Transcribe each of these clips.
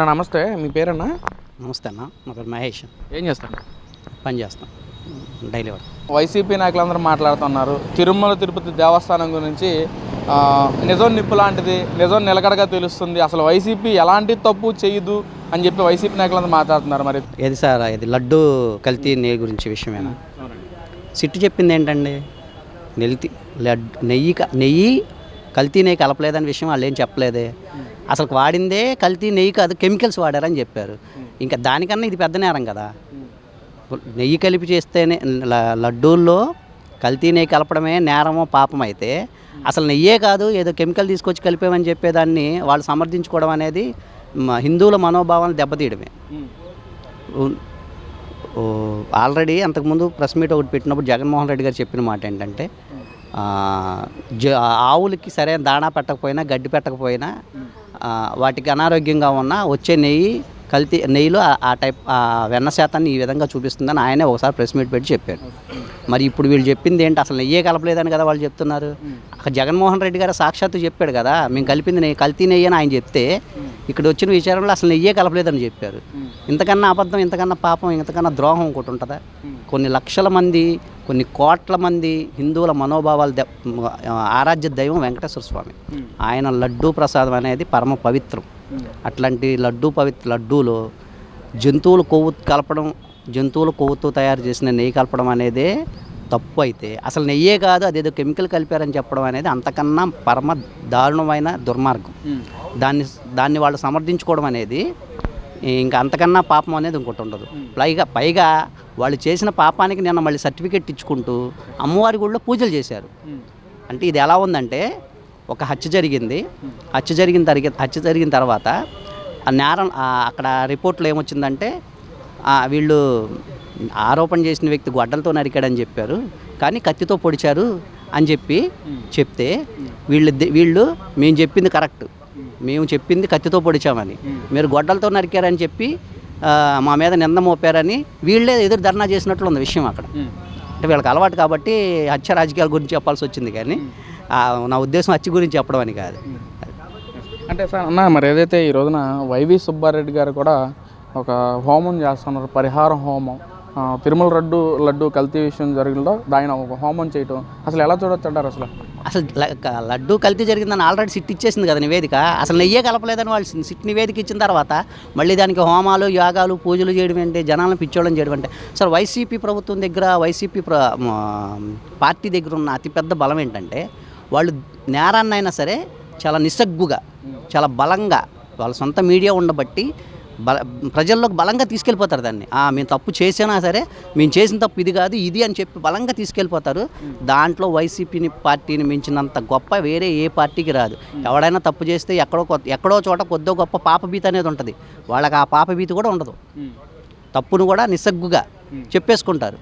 నా నమస్తే. మీ పేరన్నా? నమస్తే అన్న. నా పేరు మహేష్. ఏం చేస్తాను? పని చేస్తాం. Daily work. వైసీపీ నాయకులందరూ మాట్లాడుతున్నారు. తిరుమల తిరుపతి దేవస్థానం గురించి నిజం నిప్పు లాంటిది నిజం నిలకడగా తెలుస్తుంది. అసలు వైసీపీ ఎలాంటి తప్పు చేయదు అని చెప్పి వైసీపీ నాయకులందరూ మాట్లాడుతున్నారు మరి. ఏది సార్ ఇది లడ్డు కల్తీ నెయ్యి గురించి విషయమేనా? సిట్టు చెప్పింది ఏంటండి? నెల్తి లడ్ నెయ్యి నెయ్యి కల్తీ నెయ్యి కలపలేదని విషయం వాళ్ళు ఏం చెప్పలేదే? అసలు వాడిందే కల్తీ నెయ్యి కాదు కెమికల్స్ వాడారని చెప్పారు. ఇంకా దానికన్నా ఇది పెద్ద నేరం కదా. నెయ్యి కలిపి చేస్తేనే లడ్డూల్లో కల్తీ నెయ్యి కలపడమే నేరమో పాపం అయితే అసలు నెయ్యే కాదు ఏదో కెమికల్ తీసుకొచ్చి కలిపామని చెప్పేదాన్ని వాళ్ళు సమర్థించుకోవడం అనేది మ- హిందువుల మనోభావాలను దెబ్బతీయడమే. ఆల్రెడీ అంతకుముందు ప్రెస్ మీట్ ఒకటి పెట్టినప్పుడు జగన్మోహన్ రెడ్డి గారు చెప్పిన మాట ఏంటంటే ఆవులకి సరైన దాణా పెట్టకపోయినా గడ్డి పెట్టకపోయినా వాటికి అనారోగ్యంగా ఉన్న వచ్చే నెయ్యి కల్తీ నెయ్యిలో ఆ- టైప్ ఆ వెన్న శాతాన్ని ఈ విధంగా చూపిస్తుందని ఆయనే ఒకసారి ప్రెస్ మీట్ పెట్టి చెప్పారు మరి ఇప్పుడు వీళ్ళు చెప్పింది ఏంటి? అసలు నెయ్యే కలపలేదని కదా వాళ్ళు చెప్తున్నారు. అక్కడ జగన్మోహన్ రెడ్డి గారు సాక్షాత్తు చెప్పాడు కదా మేము కలిపింది నెయ్యి కల్తీ నెయ్యి అని ఆయన చెప్తే ఇక్కడ వచ్చిన విచారంలో అసలు నెయ్యే కలపలేదని చెప్పారు. ఇంతకన్నా అబద్ధం ఇంతకన్నా పాపం ఇంతకన్నా ద్రోహం ఒకటి ఉంటుందా? కొన్ని లక్షల మంది కొన్ని కోట్ల మంది హిందువుల మనోభావాలు ఆరాధ్య దైవం వెంకటేశ్వర స్వామి. ఆయన లడ్డూ ప్రసాదం అనేది పరమ పవిత్రం. అట్లాంటి లడ్డూ పవిత్ర లడ్డూలో జంతువులు కొవ్వు కలపడం జంతువుల కొవ్వుతో తయారు చేసిన నెయ్యి కలపడం అనేదే తప్పు అయితే అసలు నెయ్యే కాదు అదేదో కెమికల్ కలిపారని చెప్పడం అనేది అంతకన్నా పరమ దారుణమైన దుర్మార్గం. దాన్ని దాన్ని వాళ్ళు సమర్థించుకోవడం అనేది ఇంకా అంతకన్నా పాపం అనేది ఇంకోటి ఉండదు. పైగా పైగా వాళ్ళు చేసిన పాపానికి నిన్న మళ్ళీ సర్టిఫికెట్ ఇచ్చుకుంటూ అమ్మవారి గుడిలో పూజలు చేశారు. అంటే ఇది ఎలా ఉందంటే ఒక హత్య జరిగింది. హత్య జరిగిన తరిగి హత్య జరిగిన తర్వాత ఆ నేరం అక్కడ రిపోర్ట్లో ఏమొచ్చిందంటే వీళ్ళు ఆరోపణ చేసిన వ్యక్తి గొడ్డలతో నరికాడని చెప్పారు. కానీ కత్తితో పొడిచారు అని చెప్పి చెప్తే వీళ్ళు వీళ్ళు మేము చెప్పింది కరెక్ట్. మేము చెప్పింది కత్తితో పొడిచామని. మీరు గొడ్డలతో నరికారని చెప్పి మా మీద నింద మోపారని వీళ్ళే ఎదురు ధర్నా చేసినట్లు ఉంది విషయం అక్కడ. అంటే వీళ్ళకి అలవాటు కాబట్టి హత్య రాజకీయాల గురించి చెప్పాల్సి వచ్చింది కానీ నా ఉద్దేశం హత్య గురించి చెప్పడం అని కాదు. అంటే సార్ అన్న మరి ఏదైతే ఈ రోజున వైవి సుబ్బారెడ్డి గారు కూడా ఒక హోమం చేస్తున్నారు పరిహారం హోమం తిరుమల లడ్డు లడ్డు కల్తీ విషయం జరిగిందో ఆయన ఒక హోమం చేయటం అసలు ఎలా చూడొచ్చు అంటారు అసలు? అసలు లడ్డూ కలిపి లడ్డు కల్తీ జరిగిందని ఆల్రెడీ సిట్ ఇచ్చేసింది కదా నివేదిక. అసలు నెయ్యే కలపలేదని వాళ్ళు సిట్ నివేదిక ఇచ్చిన తర్వాత మళ్ళీ దానికి హోమాలు యాగాలు పూజలు చేయడం ఏంటి జనాలను పిచ్చోళ్ళని చేయడం అంటే. సార్ వైసీపీ ప్రభుత్వం దగ్గర వైసీపీ ప్ర పార్టీ దగ్గర ఉన్న అతిపెద్ద బలం ఏంటంటే వాళ్ళు నేరాన్నైనా సరే చాలా నిస్సగ్గుగా చాలా బలంగా వాళ్ళ సొంత మీడియా ఉండబట్టి బల ప్రజల్లోకి బలంగా తీసుకెళ్ళిపోతారు దాన్ని. "ఆ, మేము తప్పు చేసినా సరే మేము చేసిన తప్పు ఇది కాదు ఇది అని చెప్పి బలంగా తీసుకెళ్ళిపోతారు. దాంట్లో వైసీపీని పార్టీని మించినంత గొప్ప వేరే ఏ పార్టీకి రాదు. ఎవడైనా తప్పు చేస్తే ఎక్కడో ఎక్కడో చోట కొద్దో గొప్ప పాపభీతి అనేది ఉంటుంది. వాళ్ళకి ఆ పాపభీతి కూడా ఉండదు. తప్పును కూడా నిస్సగ్గుగా చెప్పేసుకుంటారు.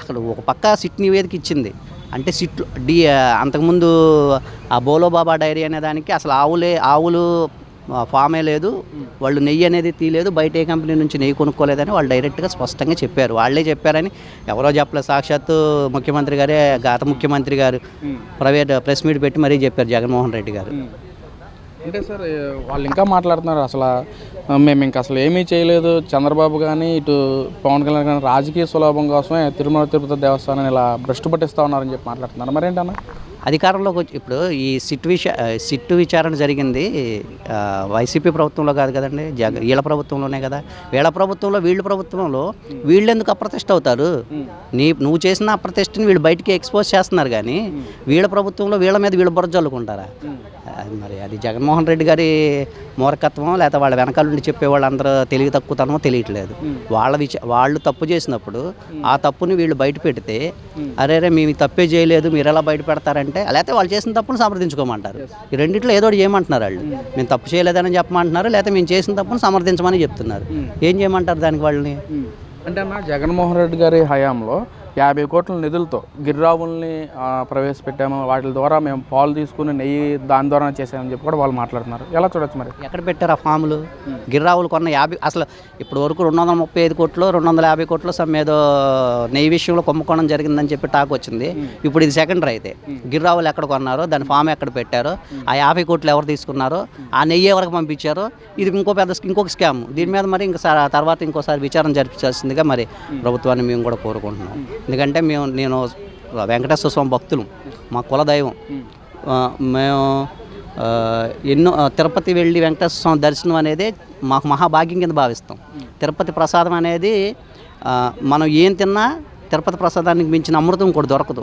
అక్కడ ఒక పక్క సిట్ నివేదిక ఇచ్చింది. అంటే సిట్ డి అంతకుముందు ఆ బోలో బాబా డైరీ అనే దానికి అసలు ఆవులే ఆవులు ఫామే లేదు. వాళ్ళు నెయ్యి అనేది తీయలేదు. బయట ఏ కంపెనీ నుంచి నెయ్యి కొనుక్కోలేదని వాళ్ళు డైరెక్ట్గా స్పష్టంగా చెప్పారు. వాళ్ళే చెప్పారని ఎవరో చెప్పలేదు సాక్షాత్తు ముఖ్యమంత్రి గారే గత ముఖ్యమంత్రి గారు ప్రైవేట్ ప్రెస్ మీట్ పెట్టి మరీ చెప్పారు జగన్మోహన్ రెడ్డి గారు. అంటే సార్ వాళ్ళు ఇంకా మాట్లాడుతున్నారు అసలు. మేము ఇంకా అసలు ఏమీ చేయలేదు. చంద్రబాబు కానీ ఇటు పవన్ కళ్యాణ్ కానీ రాజకీయ సులభం కోసమే తిరుమల తిరుపతి దేవస్థానం ఇలా భ్రష్టు పట్టిస్తా ఉన్నారని చెప్పి మాట్లాడుతున్నారు. మరేంటన్నా? అధికారంలోకి వచ్చి ఇప్పుడు ఈ సిట్ విష సిట్టు విచారణ జరిగింది వైసీపీ ప్రభుత్వంలో కాదు కదండి జగ వీళ్ళ ప్రభుత్వంలోనే కదా. వీళ్ళ ప్రభుత్వంలో వీళ్ళ ప్రభుత్వంలో వీళ్ళు ఎందుకు అప్రతిష్ట అవుతారు? నీ నువ్వు చేసిన అప్రతిష్టని వీళ్ళు బయటికి ఎక్స్పోజ్ చేస్తున్నారు కానీ వీళ్ళ ప్రభుత్వంలో వీళ్ళ మీద వీళ్ళ ఆ, మరి అది జగన్మోహన్ రెడ్డి గారి మూర్ఖత్వం లేకపోతే వాళ్ళ వెనకాల నుండి చెప్పే వాళ్ళందరూ తెలివి తక్కువతనమో తెలియట్లేదు. వాళ్ళ విచ వాళ్ళు తప్పు చేసినప్పుడు ఆ తప్పుని వీళ్ళు బయట పెడితే అరే రే మేము తప్పే చేయలేదు మీరు ఎలా బయట పెడతారంటే లేకపోతే వాళ్ళు చేసిన తప్పును సమర్థించుకోమంటారు. ఈ రెండిట్లో ఏదో చేయమంటున్నారు వాళ్ళు. మేము తప్పు చేయలేదని చెప్పమంటున్నారు లేకపోతే మేము చేసిన తప్పును సమర్థించమని చెప్తున్నారు. ఏం చేయమంటారు దానికి వాళ్ళని? అంటే అన్న జగన్మోహన్ రెడ్డి గారి హయాంలో యాభై కోట్ల నిధులతో గిర్రావుల్ని ప్రవేశపెట్టాము. వాటి ద్వారా మేము పాలు తీసుకుని నెయ్యి దాని ద్వారా చేసామని చెప్పి కూడా వాళ్ళు మాట్లాడుతున్నారు. ఎలా చూడొచ్చు మరి? ఎక్కడ పెట్టారు ఆ ఫాములు? గిర్రావులు కొన్న యాభై అసలు ఇప్పటి వరకు రెండు వందల ముప్పై ఐదు కోట్లు రెండు వందల యాభై కోట్లు సమ్ ఏదో నెయ్యి విషయంలో కుంభకోణం జరిగిందని చెప్పి టాక్ వచ్చింది. ఇప్పుడు ఇది సెకండరీ అయితే. గిర్రావులు ఎక్కడ కొన్నారో? దాని ఫామ్ ఎక్కడ పెట్టారో? ఆ యాభై కోట్లు ఎవరు తీసుకున్నారో? ఆ నెయ్యి ఎవరికి పంపించారో? ఇది ఇంకో పెద్ద ఇంకొక స్కామ్. దీని మీద మరి ఇంకా తర్వాత ఇంకోసారి విచారణ జరిపించాల్సిందిగా మరి ప్రభుత్వాన్ని మేము కూడా కోరుకుంటున్నాం. ఎందుకంటే మేము నేను వెంకటేశ్వర స్వామి భక్తులు. మా కులదైవం మేము. ఎన్నో తిరుపతి వెళ్ళి వెంకటేశ్వర స్వామి దర్శనం అనేది మాకు మహాభాగ్యం కింద భావిస్తాం. తిరుపతి ప్రసాదం అనేది మనం ఏం తిన్నా తిరుపతి ప్రసాదానికి మించిన అమృతం కూడా దొరకదు.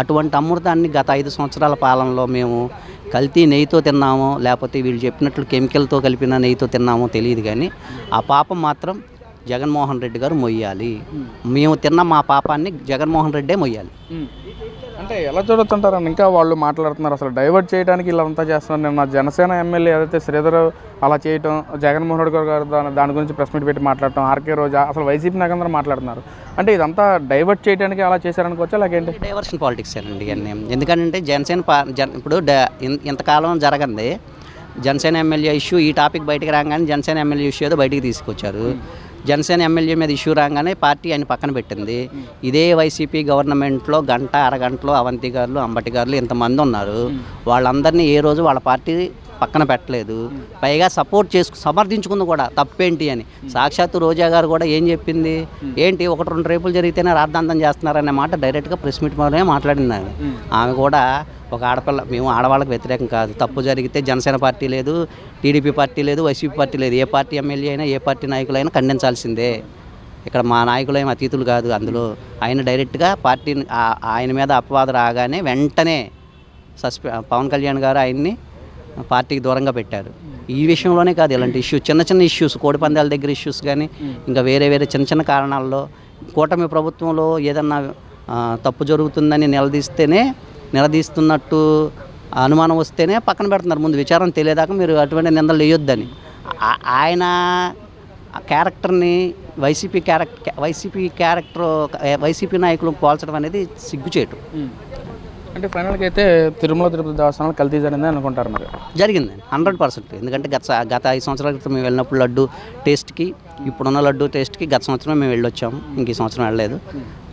అటువంటి అమృతాన్ని గత ఐదు సంవత్సరాల పాలనలో మేము కల్తీ నెయ్యితో తిన్నామో లేకపోతే వీళ్ళు చెప్పినట్లు కెమికల్తో కలిపిన నెయ్యితో తిన్నామో తెలియదు కానీ ఆ పాపం మాత్రం జగన్మోహన్ రెడ్డి గారు మొయ్యాలి. మేము. తిన్న మా పాపాన్ని జగన్మోహన్ రెడ్డే మొయ్యాలి. అంటే ఎలా చూడొచ్చు అంటారని ఇంకా వాళ్ళు మాట్లాడుతున్నారు. అసలు డైవర్ట్ చేయడానికి వీళ్ళంతా చేస్తున్నారు. నిన్న జనసేన ఎమ్మెల్యే ఏదైతే శ్రీధర్ అలా చేయటం జగన్మోహన్ రెడ్డి గారు దాని దాని గురించి ప్రెస్ మీట్ పెట్టి మాట్లాడటం ఆర్కే రోజా అసలు వైసీపీ నాకందరూ మాట్లాడుతున్నారు. అంటే ఇదంతా డైవర్ట్ చేయడానికి అలా చేశారనుకోవచ్చా లేకేంటి? డైవర్షన్ పాలిటిక్స్ అండి ఇవన్నీ. ఎందుకంటే జనసేన పా జన్ ఇప్పుడు డ- ఇన్- ఇంతకాలం జరగంది. జనసేన ఎమ్మెల్యే ఇష్యూ ఈ టాపిక్ బయటకు రాగానే జనసేన ఎమ్మెల్యే ఇష్యూ ఏదో బయటికి తీసుకొచ్చారు. జనసేన ఎమ్మెల్యే మీద ఇష్యూ రాగానే పార్టీ ఆయన పక్కన పెట్టింది. ఇదే వైసీపీ గవర్నమెంట్లో గంట అరగంటలో అవంతి గారులు అంబటి గారులు ఇంతమంది ఉన్నారు. వాళ్ళందరినీ ఏ రోజు వాళ్ళ పార్టీ పక్కన పెట్టలేదు. పైగా సపోర్ట్ చేసుకు సమర్థించుకుంది కూడా. తప్పేంటి అని. సాక్షాత్తు రోజా గారు కూడా ఏం చెప్పింది? ఏంటి ఒకటి రెండు రేపులు జరిగితేనే రాద్ధాంతం చేస్తున్నారనే మాట డైరెక్ట్గా ప్రెస్ మీట్ మాత్రమే మాట్లాడింది ఆమె. ఆమె కూడా ఒక ఆడపిల్ల మేము ఆడవాళ్ళకి వ్యతిరేకం కాదు. తప్పు జరిగితే జనసేన పార్టీ లేదు టీడీపీ పార్టీ లేదు వైసీపీ పార్టీ లేదు. ఏ పార్టీ ఎమ్మెల్యే అయినా ఏ పార్టీ నాయకులైనా ఖండించాల్సిందే. ఇక్కడ మా నాయకులు ఏమి అతీతులు కాదు. అందులో ఆయన డైరెక్ట్గా పార్టీ ఆయన మీద అపవాదం రాగానే వెంటనే సస్పె పవన్ కళ్యాణ్ గారు ఆయన్ని పార్టీకి దూరంగా పెట్టారు. ఈ విషయంలోనే కాదు ఇలాంటి ఇష్యూస్ చిన్న చిన్న ఇష్యూస్ కోడి పందాల దగ్గర ఇష్యూస్ కానీ ఇంకా వేరే వేరే చిన్న చిన్న కారణాల్లో కూటమి ప్రభుత్వంలో ఏదన్నా తప్పు జరుగుతుందని నిలదీస్తేనే నిలదీస్తున్నట్టు అనుమానం వస్తేనే పక్కన పెడుతున్నారు. ముందు విచారం తెలియదాకా మీరు అటువంటి నిందలు వేయొద్దని. ఆయన క్యారెక్టర్ని YCP character YCP character YCP నాయకులు పోల్చడం అనేది సిగ్గుచేటు. అంటే ఫైనల్గా అయితే తిరుమల తిరుపతి దేవస్థానాలు కల్తీ జరిగింది అనుకుంటారు మరి. జరిగింది. Hundred percent. ఎందుకంటే గత గత ఐదు సంవత్సరాల క్రితం మేము వెళ్ళినప్పుడు లడ్డు టేస్ట్కి ఇప్పుడున్న లడ్డు టేస్ట్కి గత సంవత్సరం మేము వెళ్ళొచ్చాము. ఇంక ఈ సంవత్సరం వెళ్ళలేదు.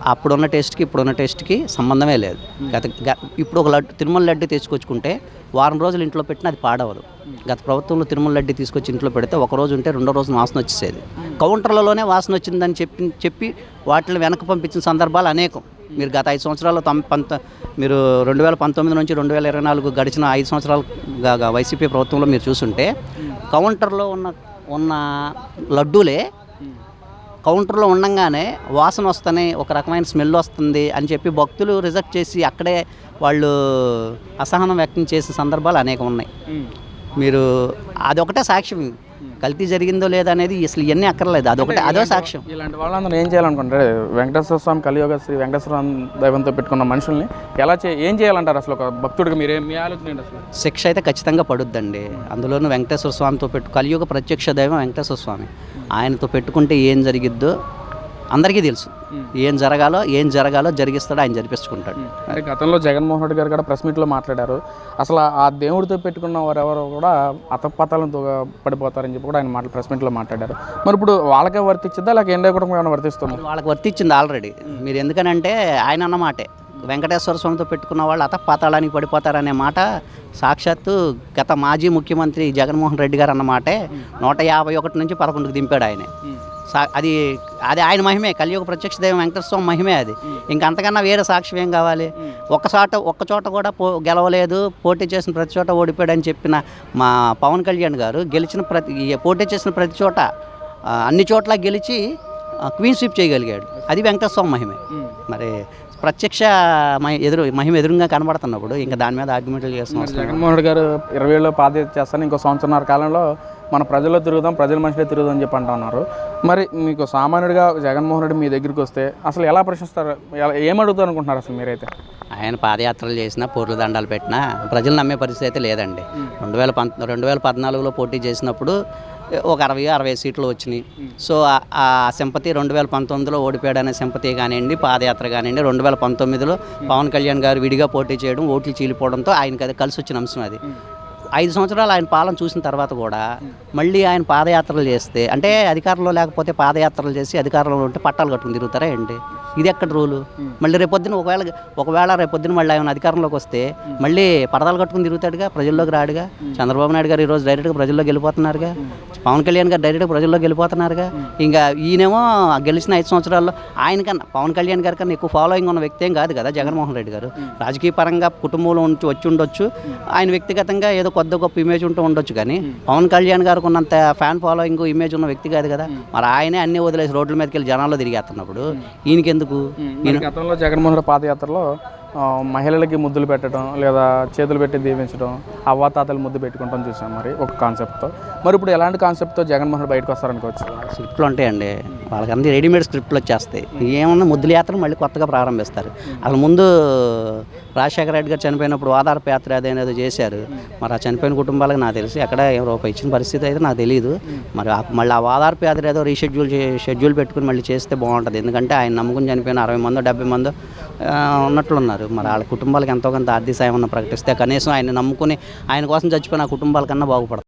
అప్పుడున్న టేస్ట్కి ఇప్పుడున్న టేస్ట్కి సంబంధమే లేదు. గత గ- ఇప్పుడు ఒక లడ్డు తిరుమల లడ్డు తెచ్చుకొచ్చుకుంటే వారం రోజులు ఇంట్లో పెట్టినా అది పాడవదు. గత ప్రభుత్వంలో తిరుమల లడ్డు తీసుకొచ్చి ఇంట్లో పెడితే ఒక రోజు ఉంటే రెండో రోజు వాసన వచ్చేసేది. కౌంటర్లలోనే వాసన వచ్చిందని చెప్పి చెప్పి వాటిని వెనక్కి పంపించిన సందర్భాలు అనేకం. మీరు గత ఐదు సంవత్సరాలు తొం పంత మీరు రెండు వేల పంతొమ్మిది నుంచి రెండు వేల ఇరవై నాలుగు గడిచిన ఐదు సంవత్సరాలు గా- గా వైసీపీ ప్రభుత్వంలో మీరు చూసుంటే కౌంటర్లో ఉన్న ఉన్న లడ్డూలే కౌంటర్లో ఉండంగానే వాసన వస్తని ఒక రకమైన స్మెల్ వస్తుంది అని చెప్పి భక్తులు రిజెక్ట్ చేసి అక్కడే వాళ్ళు అసహనం వ్యక్తం చేసే సందర్భాలు అనేకం ఉన్నాయి. మీరు అదొకటే సాక్ష్యం. కల్తీ జరిగిందో లేదా అనేది అసలు ఇవన్నీ అక్కర్లేదు. అదొకటే అదో సాక్ష్యం. ఇలాంటి వాళ్ళందరూ ఏం చేయాలనుకుంటారు? వెంకటేశ్వర స్వామి కలియుగ శ్రీ వెంకటేశ్వర దైవంతో పెట్టుకున్న మనుషుల్ని ఎలా చే ఏం చేయాలంటారు అసలు ఒక భక్తుడికి మీరే మీ ఆలోచన అసలు? శిక్ష అయితే ఖచ్చితంగా పడుద్దండి. అందులోనూ వెంకటేశ్వర స్వామితో పెట్టు కలియుగ ప్రత్యక్ష దైవం వెంకటేశ్వర స్వామి. ఆయనతో పెట్టుకుంటే ఏం జరిగిద్దో అందరికీ తెలుసు. ఏం జరగాలో ఏం జరగాలో జరిగిస్తాడో ఆయన జరిపించుకుంటాడు అంటే గతంలో జగన్మోహన్ రెడ్డి గారు కూడా ప్రెస్ మీట్లో మాట్లాడారు. అసలు ఆ దేవుడితో పెట్టుకున్న వారు ఎవరు కూడా అతపాతాలతో పడిపోతారని చెప్పి కూడా ఆయన మాట ప్రెస్ మీట్లో మాట్లాడారు. మరి ఇప్పుడు వాళ్ళకే వర్తించిందా లేక ఎండే కూడా ఏమైనా వర్తిస్తుంది? వాళ్ళకి వర్తించింది ఆల్రెడీ. మీరు ఎందుకనంటే ఆయన అన్న మాటే. వెంకటేశ్వర స్వామితో పెట్టుకున్న వాళ్ళు అత పాతాళానికి పడిపోతారనే మాట సాక్షాత్తు గత మాజీ ముఖ్యమంత్రి జగన్మోహన్ రెడ్డి గారు అన్న మాటే. నూట యాభై ఒకటి నుంచి పదకొండుకు దింపాడు ఆయనే. అది అది ఆయన మహిమే కలియుగ ప్రత్యక్ష దైవం వెంకటేశ్వర స్వామి మహిమే అది. ఇంకా అంతకన్నా వేరే సాక్ష్యం ఏం కావాలి? ఒక్క చోట ఒక్క చోట కూడా పో గెలవలేదు పోటీ చేసిన ప్రతి చోట ఓడిపోయాడని చెప్పిన మా పవన్ కళ్యాణ్ గారు గెలిచిన ప్రతి పోటీ చేసిన ప్రతి చోట అన్ని చోట్ల గెలిచి క్వీన్ స్వీప్ చేయగలిగాడు. అది వెంకటేశ్వర స్వామి మహిమే మరి ప్రత్యక్ష మహి- ఎదురు మహిమ ఎదురుగా కనబడుతున్నప్పుడు ఇంకా దాని మీద ఆర్గ్యుమెంట్లు లేదు. జగన్మోహన్ రెడ్డి గారు ఇరవై ఏళ్ళు పాదయాత్ర చేస్తాను ఇంకో సంవత్సరంన్నర కాలంలో మన ప్రజల్లో తిరుగుదాం ప్రజల మనుషులే తిరుగుదాం అని చెప్పి అంటున్నారు. మరి మీకు సామాన్యుడిగా జగన్మోహన్ రెడ్డి మీ దగ్గరికి వస్తే అసలు ఎలా ప్రశ్నిస్తారు? ఎలా- ఏం అడుగుతారు అనుకుంటున్నారు అసలు మీరైతే? ఆయన పాదయాత్రలు చేసినా పూర్ల దండాలు పెట్టినా ప్రజలు నమ్మే పరిస్థితి అయితే లేదండి. రెండు వేల పంత రెండు వేల పద్నాలుగులో పోటీ చేసినప్పుడు ఒక అరవై అరవై సీట్లు వచ్చినాయి. సో ఆ- సింపతి రెండు వేల పంతొమ్మిదిలో ఓడిపోయాడు అనే సింపతి కానివ్వండి పాదయాత్ర కానివ్వండి రెండు వేల పంతొమ్మిదిలో పవన్ కళ్యాణ్ గారు విడిగా పోటీ చేయడం ఓట్లు చీలిపోవడంతో ఆయనకి అది కలిసి వచ్చిన అంశం అది. ఐదు సంవత్సరాలు ఆయన పాలన చూసిన తర్వాత కూడా మళ్ళీ ఆయన పాదయాత్రలు చేస్తే అంటే అధికారంలో లేకపోతే పాదయాత్రలు చేసి అధికారంలో ఉంటే పట్టాలు కట్టుకుని తిరుగుతారా ఏంటి? ఇది ఎక్కడ రూలు? మళ్ళీ రేపొద్దున ఒకవేళ ఒకవేళ రేపొద్దున మళ్ళీ ఆయన అధికారంలోకి వస్తే మళ్ళీ పరదాలు కట్టుకుని తిరుగుతాడుగా ప్రజల్లోకి రాడుగా. చంద్రబాబు నాయుడు గారు ఈరోజు డైరెక్ట్గా ప్రజల్లోకి వెళ్ళిపోతున్నారుగా. పవన్ కళ్యాణ్ గారు డైరెక్ట్గా ప్రజల్లోకి వెళ్ళిపోతున్నారుగా. ఇంకా ఈయనేమో గెలిచిన ఐదు సంవత్సరాల్లో ఆయన కన్నా పవన్ కళ్యాణ్ గారి కన్నా ఎక్కువ ఫాలోయింగ్ ఉన్న వ్యక్తి ఏం కాదు కదా జగన్మోహన్ రెడ్డి గారు. రాజకీయ పరంగా కుటుంబంలో ఉంచి వచ్చి ఉండొచ్చు. ఆయన వ్యక్తిగతంగా ఏదో కొద్ది గొప్ప ఇమేజ్ ఉంటూ ఉండొచ్చు కానీ పవన్ కళ్యాణ్ గారికి ఉన్నంత ఫ్యాన్ ఫాలోయింగ్ ఇమేజ్ ఉన్న వ్యక్తి కాదు కదా. మరి ఆయనే అన్ని వదిలేసి రోడ్ల మీదకి వెళ్ళి జనాల్లో తిరిగేస్తున్నప్పుడు ఈయనకెందుకు మరి గతంలో జగన్మోహన్ రెడ్డి పాదయాత్రలో మహిళలకి ముద్దులు పెట్టడం లేదా చేతులు పెట్టి దీవించడం అవ్వాతాతలు ముద్దు పెట్టుకుంటాం చూసాం మరి ఒక కాన్సెప్ట్తో. మరి ఇప్పుడు ఎలాంటి కాన్సెప్ట్తో జగన్మోహన్ రెడ్డి బయటకు వస్తారనుకోవచ్చు స్క్రిప్ట్లు ఉంటాయండి. వాళ్ళకి రెడీమేడ్ స్క్రిప్ట్లు వచ్చేస్తాయి. ఏమన్నా ముద్దుల యాత్ర మళ్ళీ కొత్తగా ప్రారంభిస్తారు. అసలు ముందు రాజశేఖర రెడ్డి గారు చనిపోయినప్పుడు ఆధారపు యాత్ర అదేనేదో చేశారు. మరి ఆ చనిపోయిన కుటుంబాలకు నాకు తెలిసి. ఎక్కడ రూపాయి ఇచ్చిన పరిస్థితి అయితే నాకు తెలియదు మరి మళ్ళీ ఆ ఆధారపు యాత్ర ఏదో రీషెడ్యూల్ షెడ్యూల్ పెట్టుకుని మళ్ళీ చేస్తే బాగుంటుంది. ఎందుకంటే ఆయన నమ్ముకుని చనిపోయిన అరవై మందో డెబ్బై మందో ఉన్నట్లున్నారు. ఉన్నట్లున్నారు మరి వాళ్ళ కుటుంబాలకు ఎంతో కొంత ఆర్థిక సాయం ప్రకటిస్తే కనీసం ఆయన నమ్ముకుని ఆయన కోసం చచ్చిపోయిన ఆ కుటుంబాల కన్నా బాగుపడతాయి